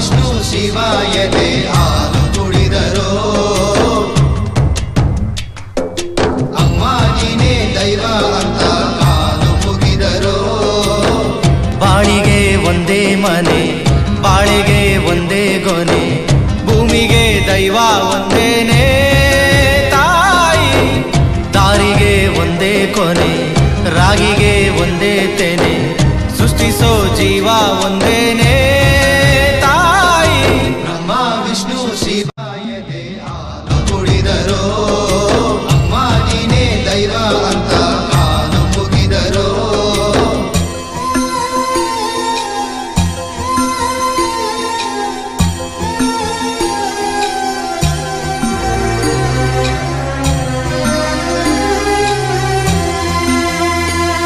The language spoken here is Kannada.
ಶಿವಾಯದೆ ಹಾಲು ಕುಡಿದರೋ. ಅಮ್ಮಾಜಿನೇ ದೈವ ಅಂತ ಹಾಲು ಮುಗಿದರೋ. ಬಾಳಿಗೆ ಒಂದೇ ಮನೆ, ಬಾಳಿಗೆ ಒಂದೇ ಗೊನೆ, ಭೂಮಿಗೆ ದೈವ ಒಂದೇನೆ. ತಾಯಿ, ದಾರಿಗೆ ಒಂದೇ ಕೊನೆ, ರಾಗಿಗೆ ಒಂದೇ ತೆನೆ, ಸೃಷ್ಟಿಸೋ ಜೀವ ಒಂದೇ ಶಿವಾಯ ದೇ ಆನ ಕುಡಿದರೋ.